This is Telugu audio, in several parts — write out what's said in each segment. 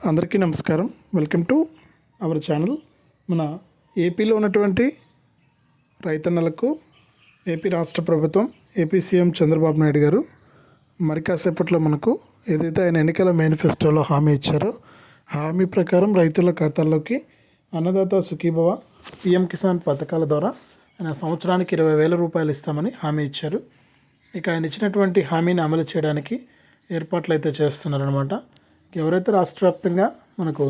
అందరికీ నమస్కారం. వెల్కమ్ టు అవర్ ఛానల్ మన ఏపీలో ఉన్నటువంటి రైతన్నలకు ఏపీ రాష్ట్ర ప్రభుత్వం ఏపీ సీఎం చంద్రబాబు నాయుడు గారు మరి కాసేపట్లో మనకు ఏదైతే ఆయన ఎన్నికల మేనిఫెస్టోలో హామీ ఇచ్చారో హామీ ప్రకారం రైతుల ఖాతాల్లోకి అన్నదాత సుఖీభవ పిఎం కిసాన్ పథకాల ద్వారా ఆయన సంవత్సరానికి ఇరవై వేల రూపాయలు ఇస్తామని హామీ ఇచ్చారు. ఇక ఆయన ఇచ్చినటువంటి హామీని అమలు చేయడానికి ఏర్పాట్లు అయితే చేస్తున్నారనమాట ఎవరైతే రాష్ట్ర వ్యాప్తంగా మనకు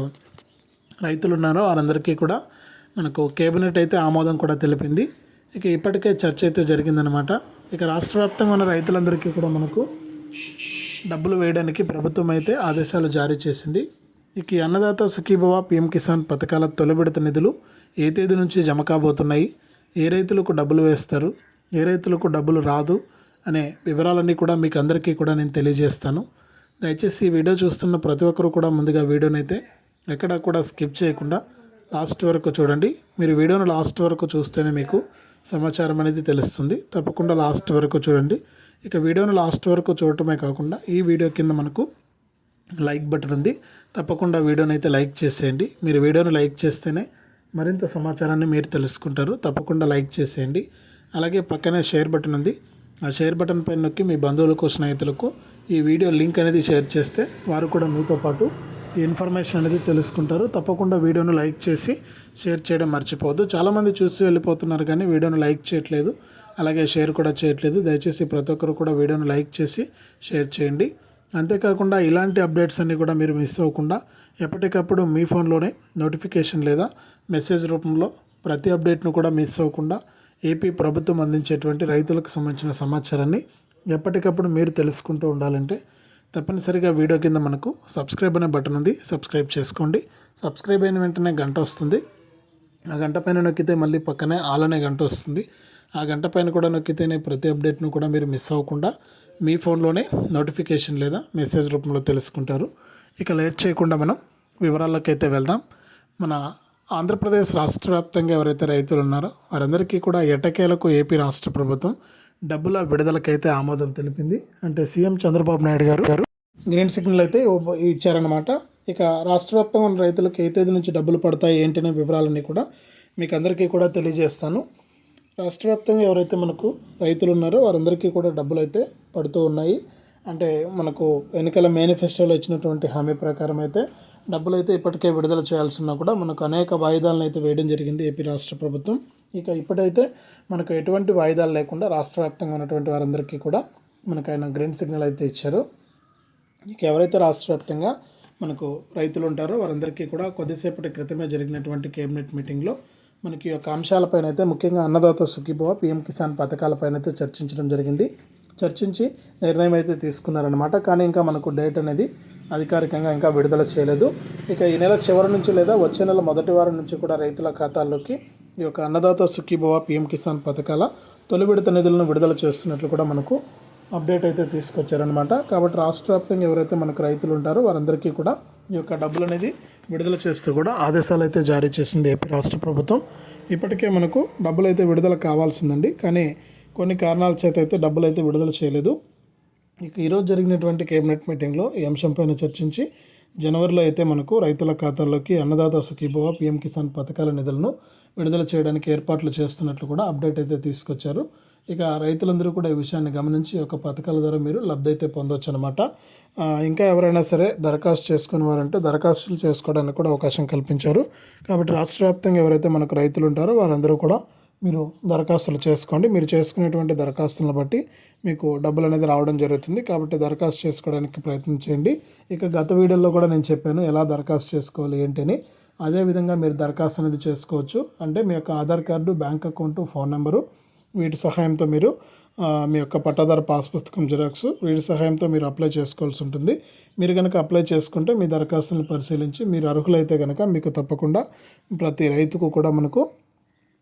రైతులు ఉన్నారో వారందరికీ కూడా మనకు కేబినెట్ అయితే ఆమోదం కూడా తెలిపింది. ఇక ఇప్పటికే చర్చ అయితే జరిగిందనమాట ఇక రాష్ట్ర వ్యాప్తంగా ఉన్న రైతులందరికీ కూడా మనకు డబ్బులు వేయడానికి ప్రభుత్వం అయితే ఆదేశాలు జారీ చేసింది. ఇక ఈ అన్నదాత సుఖీభవ పిఎం కిసాన్ పథకాల తొలిబిడత నిధులు ఏ తేదీ నుంచి జమ కాబోతున్నాయి? ఏ రైతులకు డబ్బులు వేస్తారు? ఏ రైతులకు డబ్బులు రాదు? అనే వివరాలన్నీ కూడా మీకు అందరికీ కూడా నేను తెలియజేస్తాను. దయచేసి ఈ వీడియో చూస్తున్న ప్రతి ఒక్కరు కూడా ముందుగా వీడియోని అయితే ఎక్కడ కూడా స్కిప్ చేయకుండా లాస్ట్ వరకు చూడండి. మీరు వీడియోను లాస్ట్ వరకు చూస్తేనే మీకు సమాచారం అనేది తెలుస్తుంది. తప్పకుండా లాస్ట్ వరకు చూడండి. ఇక వీడియోను లాస్ట్ వరకు చూడటమే కాకుండా ఈ వీడియో కింద మనకు లైక్ బటన్ ఉంది. తప్పకుండా వీడియోని అయితే లైక్ చేసేయండి. మీరు వీడియోను లైక్ చేస్తేనే మరింత సమాచారాన్ని మీరు తెలుసుకుంటారు. తప్పకుండా లైక్ చేసేయండి. అలాగే పక్కనే షేర్ బటన్ ఉంది. ఆ షేర్ బటన్ పైన నొక్కి మీ బంధువులకు స్నేహితులకు ఈ వీడియో లింక్ అనేది షేర్ చేస్తే వారు కూడా మీతో పాటు ఈ ఇన్ఫర్మేషన్ అనేది తెలుసుకుంటారు. తప్పకుండా వీడియోను లైక్ చేసి షేర్ చేయడం మర్చిపోవద్దు. చాలామంది చూసి వెళ్ళిపోతున్నారు కానీ వీడియోను లైక్ చేయట్లేదు. అలాగే షేర్ కూడా చేయట్లేదు. దయచేసి ప్రతి ఒక్కరు కూడా వీడియోను లైక్ చేసి షేర్ చేయండి. అంతేకాకుండా ఇలాంటి అప్డేట్స్ అన్నీ కూడా మీరు మిస్ అవ్వకుండా ఎప్పటికప్పుడు మీ ఫోన్లోనే నోటిఫికేషన్ లేదా మెసేజ్ రూపంలో ప్రతి అప్డేట్ను కూడా మిస్ అవ్వకుండా ఏపీ ప్రభుత్వం అందించేటువంటి రైతులకు సంబంధించిన సమాచారాన్ని ఎప్పటికప్పుడు మీరు తెలుసుకుంటూ ఉండాలంటే తప్పనిసరిగా వీడియో కింద మనకు సబ్స్క్రైబ్ అనే బటన్ ఉంది. సబ్స్క్రైబ్ చేసుకోండి. సబ్స్క్రైబ్ అయిన వెంటనే గంట వస్తుంది. ఆ గంట పైన నొక్కితే మళ్ళీ పక్కనే ఆల్ అనే గంట వస్తుంది. ఆ గంట పైన కూడా నొక్కితేనే ప్రతి అప్డేట్ను కూడా మీరు మిస్ అవ్వకుండా మీ ఫోన్లోనే నోటిఫికేషన్ లేదా మెసేజ్ రూపంలో తెలుసుకుంటారు. ఇక లేట్ చేయకుండా మనం వివరాలకైతే వెళ్దాం. మన ఆంధ్రప్రదేశ్ రాష్ట్ర వ్యాప్తంగా ఎవరైతే రైతులు ఉన్నారో వారందరికీ కూడా ఎటకేలకు ఏపీ రాష్ట్ర ప్రభుత్వం డబ్బుల విడుదలకైతే ఆమోదం తెలిపింది. అంటే సీఎం చంద్రబాబు నాయుడు గారు గారు గ్రీన్ సిగ్నల్ అయితే ఇచ్చారనమాట ఇక రాష్ట్ర వ్యాప్తంగా ఉన్న రైతులకు ఏ తేదీ నుంచి డబ్బులు పడతాయి ఏంటనే వివరాలన్నీ కూడా మీకు అందరికీ కూడా తెలియజేస్తాను. రాష్ట్ర వ్యాప్తంగా ఎవరైతే మనకు రైతులు ఉన్నారో వారందరికీ కూడా డబ్బులు అయితే పడుతూ ఉన్నాయి. అంటే మనకు ఎన్నికల మేనిఫెస్టోలో ఇచ్చినటువంటి హామీ ప్రకారం అయితే డబ్బులు అయితే ఇప్పటికే విడుదల చేయాల్సిన కూడా మనకు అనేక వాయిదాలను అయితే వేయడం జరిగింది ఏపీ రాష్ట్ర ప్రభుత్వం. ఇక ఇప్పుడైతే మనకు ఎటువంటి వాయిదాలు లేకుండా రాష్ట్ర వ్యాప్తంగా ఉన్నటువంటి వారందరికీ కూడా మనకు ఆయన గ్రీన్ సిగ్నల్ అయితే ఇచ్చారు. ఇక ఎవరైతే రాష్ట్ర వ్యాప్తంగా మనకు రైతులు ఉంటారో వారందరికీ కూడా కొద్దిసేపటి క్రితమే జరిగినటువంటి కేబినెట్ మీటింగ్లో మనకి యొక్క అంశాలపైన అయితే ముఖ్యంగా అన్నదాత సుఖీభవ పిఎం కిసాన్ పథకాలపైన అయితే చర్చించడం జరిగింది. చర్చించి నిర్ణయం అయితే తీసుకున్నారనమాట కానీ ఇంకా మనకు డేట్ అనేది అధికారికంగా ఇంకా విడుదల చేయలేదు. ఇక ఈ నెల చివరి నుంచి లేదా వచ్చే నెల మొదటి వారం నుంచి కూడా రైతుల ఖాతాల్లోకి ఈ యొక్క అన్నదాత సుఖీభవ పిఎం కిసాన్ పథకాల తొలి విడత నిధులను విడుదల చేస్తున్నట్లు కూడా మనకు అప్డేట్ అయితే తీసుకొచ్చారనమాట కాబట్టి రాష్ట్ర వ్యాప్తంగా ఎవరైతే మనకు రైతులు ఉంటారో వారందరికీ కూడా ఈ యొక్క డబ్బులు అనేది విడుదల చేస్తూ కూడా ఆదేశాలు అయితే జారీ చేసింది ఏపీ రాష్ట్ర ప్రభుత్వం. ఇప్పటికే మనకు డబ్బులు అయితే విడుదల కావాల్సిందండి. కానీ కొన్ని కారణాల చేత అయితే డబ్బులు అయితే విడుదల చేయలేదు. ఇక ఈరోజు జరిగినటువంటి కేబినెట్ మీటింగ్లో ఈ అంశంపైన చర్చించి జనవరిలో అయితే మనకు రైతుల ఖాతాల్లోకి అన్నదాత సుఖీభవ పిఎం కిసాన్ పథకాల నిధులను విడుదల చేయడానికి ఏర్పాట్లు చేస్తున్నట్లు కూడా అప్డేట్ అయితే తీసుకొచ్చారు. ఇక రైతులందరూ కూడా ఈ విషయాన్ని గమనించి ఒక పథకాల ద్వారా మీరు లబ్ధి అయితే పొందొచ్చు అనమాట ఇంకా ఎవరైనా సరే దరఖాస్తు చేసుకుని వారంటే దరఖాస్తులు చేసుకోవడానికి కూడా అవకాశం కల్పించారు. కాబట్టి రాష్ట్ర వ్యాప్తంగా ఎవరైతే మనకు రైతులు ఉంటారో వారందరూ కూడా మీరు దరఖాస్తులు చేసుకోండి. మీరు చేసుకునేటువంటి దరఖాస్తులను బట్టి మీకు డబ్బులు అనేది రావడం జరుగుతుంది. కాబట్టి దరఖాస్తు చేసుకోవడానికి ప్రయత్నం చేయండి. ఇక గత వీడియోలో కూడా నేను చెప్పాను ఎలా దరఖాస్తు చేసుకోవాలి ఏంటని. అదేవిధంగా మీరు దరఖాస్తు అనేది చేసుకోవచ్చు. అంటే మీ యొక్క Aadhaar card bank account phone number వీటి సహాయంతో మీరు మీ యొక్క పట్టాదారు పాస్ పుస్తకం జిరాక్స్ వీటి సహాయంతో మీరు అప్లై చేసుకోవాల్సి ఉంటుంది. మీరు కనుక అప్లై చేసుకుంటే మీ దరఖాస్తుని పరిశీలించి మీరు అర్హులైతే కనుక మీకు తప్పకుండా ప్రతి రైతుకు కూడా మనకు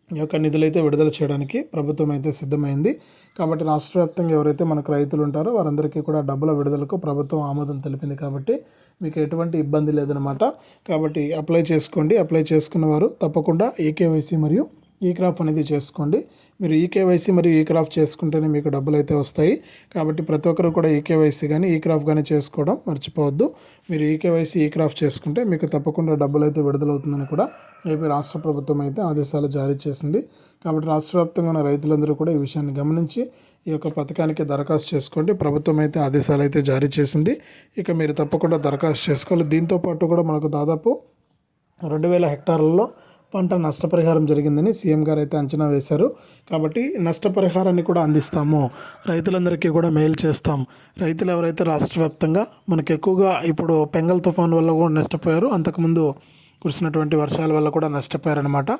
యొక్క నిధులైతే విడుదల చేయడానికి ప్రభుత్వం అయితే సిద్ధమైంది. కాబట్టి రాష్ట్ర వ్యాప్తంగా ఎవరైతే మనకు రైతులు ఉంటారో వారందరికీ కూడా డబ్బుల విడుదలకు ప్రభుత్వం ఆమోదం తెలిపింది కాబట్టి మీకు ఎటువంటి ఇబ్బంది లేదనమాట కాబట్టి అప్లై చేసుకోండి. అప్లై చేసుకున్న వారు తప్పకుండా ఏకేవైసీ మరియు ఈ క్రాప్ అనేది చేసుకోండి. మీరు ఈకేవైసీ మరియు ఈ క్రాప్ చేసుకుంటేనే మీకు డబ్బులు అయితే వస్తాయి. కాబట్టి ప్రతి ఒక్కరు కూడా ఈకేవైసీ కానీ ఈ క్రాప్ కానీ చేసుకోవడం మర్చిపోవద్దు. మీరు ఈకేవైసీ ఈ క్రాప్ చేసుకుంటే మీకు తప్పకుండా డబ్బులు అయితే విడుదలవుతుందని కూడా ఏపీ రాష్ట్ర ప్రభుత్వం అయితే ఆదేశాలు జారీ చేసింది. కాబట్టి రాష్ట్ర వ్యాప్తంగా ఉన్న రైతులందరూ కూడా ఈ విషయాన్ని గమనించి ఈ యొక్క పథకానికి దరఖాస్తు చేసుకోండి. ప్రభుత్వం అయితే ఆదేశాలు అయితే జారీ చేసింది. ఇక మీరు తప్పకుండా దరఖాస్తు చేసుకోవాలి. దీంతో పాటు కూడా మనకు దాదాపు రెండు వేల హెక్టార్లలో పంట నష్టపరిహారం జరిగిందని సీఎం గారు అయితే అంచనా వేశారు. కాబట్టి నష్టపరిహారాన్ని కూడా అందిస్తాము. రైతులందరికీ కూడా మేలు చేస్తాం. రైతులు ఎవరైతే రాష్ట్ర వ్యాప్తంగా మనకు ఎక్కువగా ఇప్పుడు పెంగల్ తుఫాన్ వల్ల కూడా నష్టపోయారు. అంతకుముందు కురిసినటువంటి వర్షాల వల్ల కూడా నష్టపోయారనమాట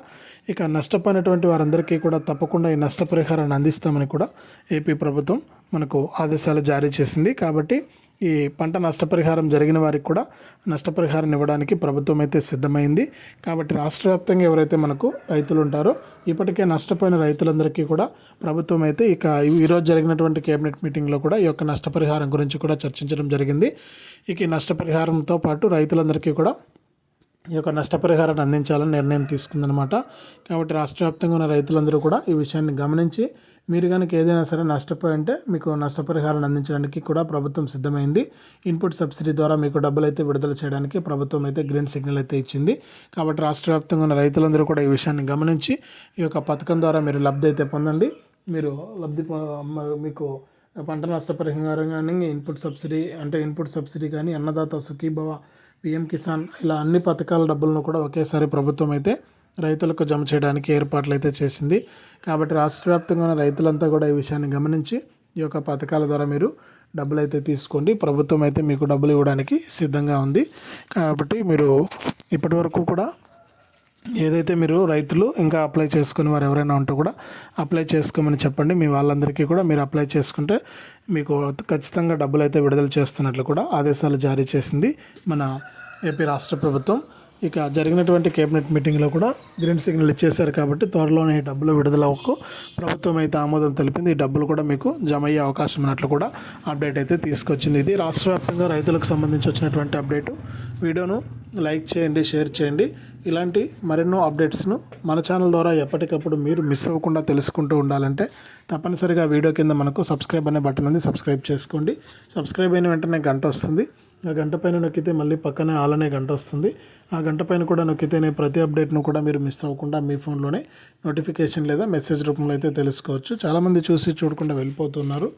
ఇక నష్టపోయినటువంటి వారందరికీ కూడా తప్పకుండా ఈ నష్టపరిహారాన్ని అందిస్తామని కూడా ఏపీ ప్రభుత్వం మనకు ఆదేశాలు జారీ చేసింది. కాబట్టి ఈ పంట నష్టపరిహారం జరిగిన వారికి కూడా నష్టపరిహారం ఇవ్వడానికి ప్రభుత్వం అయితే సిద్ధమైంది. కాబట్టి రాష్ట్ర వ్యాప్తంగా ఎవరైతే మనకు రైతులు ఉంటారో ఇప్పటికే నష్టపోయిన రైతులందరికీ కూడా ప్రభుత్వం అయితే ఇక ఈరోజు జరిగినటువంటి కేబినెట్ మీటింగ్లో కూడా ఈ యొక్క నష్టపరిహారం గురించి కూడా చర్చించడం జరిగింది. ఇక ఈ నష్టపరిహారంతో పాటు రైతులందరికీ కూడా ఈ యొక్క నష్టపరిహారాన్ని అందించాలని నిర్ణయం తీసుకుందనమాట కాబట్టి రాష్ట్ర వ్యాప్తంగా ఉన్న రైతులందరూ కూడా ఈ విషయాన్ని గమనించి మీరు కనుక ఏదైనా సరే నష్టపోయి ఉంటే మీకు నష్టపరిహారాన్ని అందించడానికి కూడా ప్రభుత్వం సిద్ధమైంది. ఇన్పుట్ సబ్సిడీ ద్వారా మీకు డబ్బులు అయితే విడుదల చేయడానికి ప్రభుత్వం అయితే గ్రీన్ సిగ్నల్ అయితే ఇచ్చింది. కాబట్టి రాష్ట్ర వ్యాప్తంగా ఉన్న రైతులందరూ కూడా ఈ విషయాన్ని గమనించి ఈ యొక్క పథకం ద్వారా మీరు లబ్ధి అయితే పొందండి. మీరు లబ్ధి మీకు పంట నష్టపరిహారం కానీ ఇన్పుట్ సబ్సిడీ అంటే ఇన్పుట్ సబ్సిడీ కానీ అన్నదాత సుఖీభవ పిఎం కిసాన్ ఇలా అన్ని పథకాల డబ్బులను కూడా ఒకేసారి ప్రభుత్వం అయితే రైతులకు జమ చేయడానికి ఏర్పాట్లు అయితే చేసింది. కాబట్టి రాష్ట్ర వ్యాప్తంగా ఉన్న రైతులంతా కూడా ఈ విషయాన్ని గమనించి ఈ యొక్క పథకాల ద్వారా మీరు డబ్బులు అయితే తీసుకోండి. ప్రభుత్వం అయితే మీకు డబ్బులు ఇవ్వడానికి సిద్ధంగా ఉంది. కాబట్టి మీరు ఇప్పటి వరకు కూడా ఏదైతే మీరు రైతులు ఇంకా అప్లై చేసుకుని వారు ఎవరైనా ఉంటే కూడా అప్లై చేసుకోమని చెప్పండి. మీ వాళ్ళందరికీ కూడా మీరు అప్లై చేసుకుంటే మీకు ఖచ్చితంగా డబ్బులు అయితే విడుదల చేస్తున్నట్లు కూడా ఆదేశాలు జారీ చేసింది మన ఏపీ రాష్ట్ర ప్రభుత్వం ఇక జరిగినటువంటి కేబినెట్ మీటింగ్లో కూడా గ్రీన్ సిగ్నల్ ఇచ్చేశారు కాబట్టి త్వరలోనే ఈ డబ్బులు విడుదలకు ప్రభుత్వం అయితే ఆమోదం తెలిపింది. ఈ డబ్బులు కూడా మీకు జమ అయ్యే అవకాశం ఉన్నట్లు కూడా అప్డేట్ అయితే తీసుకొచ్చింది. ఇది రాష్ట్ర వ్యాప్తంగా రైతులకు సంబంధించి వచ్చినటువంటి అప్డేటు. వీడియోను లైక్ చేయండి షేర్ చేయండి. ఇలాంటి మరెన్నో అప్డేట్స్ను మన ఛానల్ ద్వారా ఎప్పటికప్పుడు మీరు మిస్ అవ్వకుండా తెలుసుకుంటూ ఉండాలంటే తప్పనిసరిగా వీడియో కింద మనకు సబ్స్క్రైబ్ అనే బటన్ ఉంది. సబ్స్క్రైబ్ చేసుకోండి. సబ్స్క్రైబ్ అయిన వెంటనే గంట వస్తుంది. ఆ గంట పైన నొక్కితే మళ్ళీ పక్కనే ఆలనే గంట వస్తుంది. ఆ గంట పైన కూడా నొక్కితేనే ప్రతి అప్డేట్ను కూడా మీరు మిస్ అవ్వకుండా మీ ఫోన్లోనే నోటిఫికేషన్ లేదా మెసేజ్ రూపంలో అయితే తెలుసుకోవచ్చు. చాలామంది చూసి చూడకుండా వెళ్ళిపోతున్నారు.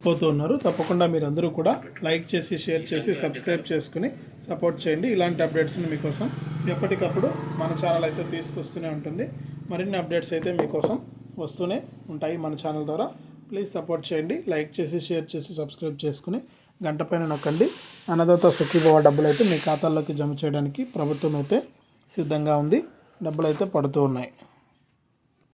పోతూ ఉన్నారు తప్పకుండా మీరు అందరూ కూడా లైక్ చేసి షేర్ చేసి సబ్స్క్రైబ్ చేసుకుని సపోర్ట్ చేయండి. ఇలాంటి అప్డేట్స్ని మీకోసం ఎప్పటికప్పుడు మన ఛానల్ అయితే తీసుకొస్తూనే ఉంటుంది. మరిన్ని అప్డేట్స్ అయితే మీకోసం వస్తూనే ఉంటాయి మన ఛానల్ ద్వారా. ప్లీజ్ సపోర్ట్ చేయండి. లైక్ చేసి షేర్ చేసి సబ్స్క్రైబ్ చేసుకుని గంట పైన నొక్కండి. అన్నదాత సుఖీభవ డబ్బులు అయితే మీ ఖాతాల్లోకి జమ చేయడానికి ప్రభుత్వం అయితే సిద్ధంగా ఉంది. డబ్బులు అయితే పడుతూ ఉన్నాయి.